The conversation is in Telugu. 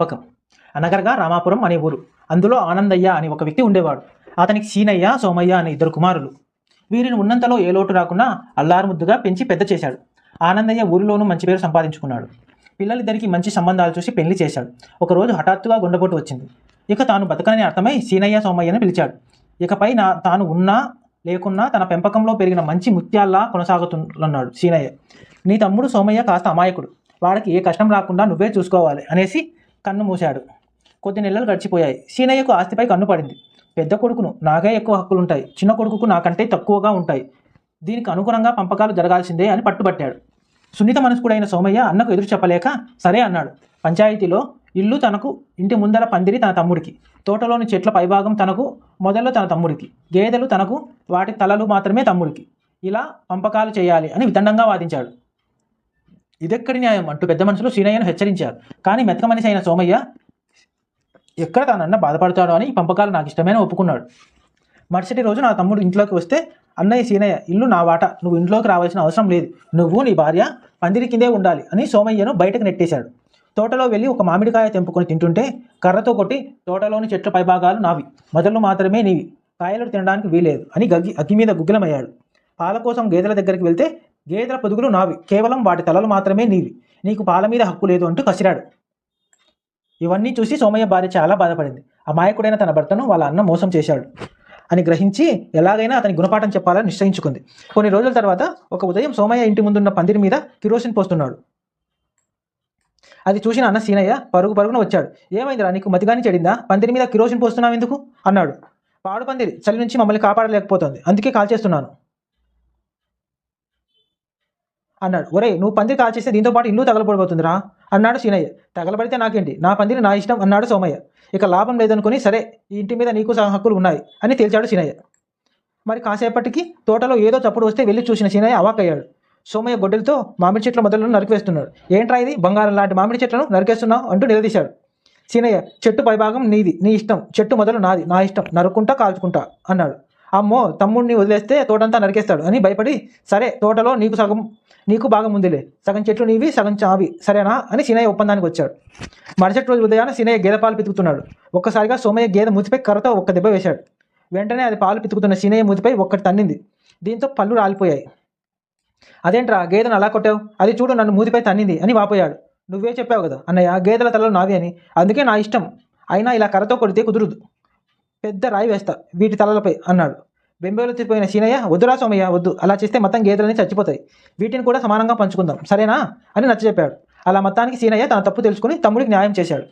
పకం అనగరగా రామాపురం అనే ఊరు. అందులో ఆనందయ్య అని ఒక వ్యక్తి ఉండేవాడు. అతనికి సీనయ్య సోమయ్య అనే ఇద్దరు కుమారులు. వీరిని ఉన్నంతలో ఏ లోటు రాకుండా అల్లారుముద్దుగా పెంచి పెద్ద చేశాడు. ఆనందయ్య ఊరిలోనూ మంచి పేరు సంపాదించుకున్నాడు. పిల్లలిద్దరికి మంచి సంబంధాలు చూసి పెళ్ళి చేశాడు. ఒకరోజు హఠాత్తుగా గుండెపోటు వచ్చింది. ఇక తాను బతకనని అర్థమై సీనయ్య సోమయ్యని పిలిచాడు. ఇకపై నా తాను ఉన్నా లేకున్నా తన పెంపకంలో పెరిగిన మంచి ముత్యాల్లా కొనసాగుతున్నాడు సీనయ్య. నీ తమ్ముడు సోమయ్య కాస్త అమాయకుడు. వాడికి ఏ కష్టం రాకుండా నువ్వే చూసుకోవాలి అనేసి కన్ను మూశాడు. కొద్ది నెలలు గడిచిపోయాయి. సీనయ్యకు ఆస్తిపై కన్ను పడింది. పెద్ద కొడుకును నాకే ఎక్కువ హక్కులుంటాయి. చిన్న కొడుకుకు నాకంటే తక్కువగా ఉంటాయి. దీనికి అనుగుణంగా పంపకాలు జరగాల్సిందే అని పట్టుబట్టాడు. సున్నిత మనస్కుడైన సోమయ్య అన్నకు ఎదురు చెప్పలేక సరే అన్నాడు. పంచాయతీలో ఇల్లు తనకు ఇంటి ముందర పందిరి తన తమ్ముడికి. తోటలోని చెట్ల పైభాగం తనకు మొదలు తన తమ్ముడికి. గేదెలు తనకు వాటి తలలు మాత్రమే తమ్ముడికి. ఇలా పంపకాలు చేయాలి అని వితండంగా వాదించాడు. ఇదెక్కడి న్యాయం? అంటూ పెద్ద మనుషులు సీనయ్యను హెచ్చరించారు. కానీ మెతక మనిషి అయిన సోమయ్య ఎక్కడ తానన్న బాధపడతాడో అని పంపకాలు నాకు ఇష్టమైన ఒప్పుకున్నాడు. మరుసటి రోజు నా తమ్ముడు ఇంట్లోకి వస్తే అన్నయ్య సీనయ్య ఇల్లు నా వాట. నువ్వు ఇంట్లోకి రావాల్సిన అవసరం లేదు. నువ్వు నీ భార్య పందిరి కిందే ఉండాలి అని సోమయ్యను బయటకు నెట్టేశాడు. తోటలో వెళ్ళి ఒక మామిడికాయ తెంపుకొని తింటుంటే కర్రతో కొట్టి తోటలోని చెట్ల పైభాగాలు నావి. మొదలు మాత్రమే నీవి. కాయలు తినడానికి వీలేదు అని గగ్గి అగ్గి మీద గుగ్గిలమయ్యాడు. పాల కోసం గేదెల దగ్గరికి వెళ్తే గేదెల పొదుగులు నావి. కేవలం వాటి తలలు మాత్రమే నీవి. నీకు పాల మీద హక్కు లేదు అంటూ కసిరాడు. ఇవన్నీ చూసి సోమయ్య భార్య చాలా బాధపడింది. అమాయకుడైన తన భర్తను వాళ్ళ అన్న మోసం చేశాడు అని గ్రహించి ఎలాగైనా అతని గుణపాఠం చెప్పాలని నిశ్చయించుకుంది. కొన్ని రోజుల తర్వాత ఒక ఉదయం సోమయ్య ఇంటి ముందున్న పందిరి మీద కిరోసిన్ పోస్తున్నాడు. అది చూసిన అన్న సీనయ్య పరుగు పరుగున వచ్చాడు. ఏమైందిరా నీకు మతిగాని చెడిందా? పందిరి మీద కిరోసిన్ పోస్తున్నావు ఎందుకు అన్నాడు. పాడు పందిరి చలి నుంచి మమ్మల్ని కాపాడలేకపోతుంది. అందుకే కాల్ చేస్తున్నాను. అన్నాడు. ఒరే నువ్వు పందిరి కాల్ చేస్తే దీంతో పాటు ఇల్లు తగలబడిపోతుందిరా అన్నాడు సీనయ్య తగలబడితే నాకేంటి? నా పందిరి నా ఇష్టం అన్నాడు సోమయ్య. ఇక లాభం లేదనుకుని సరే ఈ ఇంటి మీద నీకు సహ హక్కులు ఉన్నాయి అని తేల్చాడు సీనయ్య మరి కాసేపటికి తోటలో ఏదో చప్పుడు వస్తే వెళ్ళి చూసిన సీనయ్య అవాకయ్యాడు సోమయ్య గొడ్డలతో మామిడి చెట్ల మొదలను నరికివేస్తున్నాడు. ఏంట్రా ఇది? బంగారం లాంటి మామిడి చెట్లను నరికేస్తున్నావు అంటూ నిలదీశాడు. సీనయ్య చెట్టు పైభాగం నీది నీ ఇష్టం. చెట్టు మొదలు నాది నా ఇష్టం. నరుక్కుంటా కాల్చుకుంటా అన్నాడు. అమ్మో తమ్ముడిని వదిలేస్తే తోటంతా నరికేస్తాడు. అని భయపడి సరే తోటలో నీకు సగం నీకు భాగం ఉందిలే. సగం చెట్లు నీవి సగం చావి. సరేనా? అని సీనయ్య ఒప్పందానికి వచ్చాడు. మరుసటి రోజు ఉదయాన సీనయ్య గేదె పాలు పితుకుతున్నాడు. ఒక్కసారిగా సోమయ్య గేదె మూతిపై కర్రతో ఒక్క దెబ్బ వేశాడు. వెంటనే అది పాలు పితుకుతున్న సీనయ్య మూతిపై ఒక్కటి తన్నింది. దీంతో పళ్ళు రాలిపోయాయి. అదేంట్రా గేదెను అలా కొట్టావు? అది చూడు నన్ను మూతిపై తన్నింది అని వాపోయాడు. నువ్వే చెప్పావు కదా అన్నయ్య గేదెల తలలు నావి అని. అందుకే నా ఇష్టం. అయినా ఇలా కర్రతో కొడితే కుదురుదు. పెద్ద రాయి వేస్తా. వీటి తలలపై అన్నాడు. బెంబేలెత్తిపోయిన సీనయ్య వద్దురా సోమయ్య వద్దు. అలా చేస్తే మొత్తం గేదెలని చచ్చిపోతాయి. వీటిని కూడా సమానంగా పంచుకుందాం. సరేనా? అని నచ్చజెప్పాడు. అలా మొత్తానికి సీనయ్య తన తప్పు తెలుసుకుని తమ్ముడికి న్యాయం చేశాడు.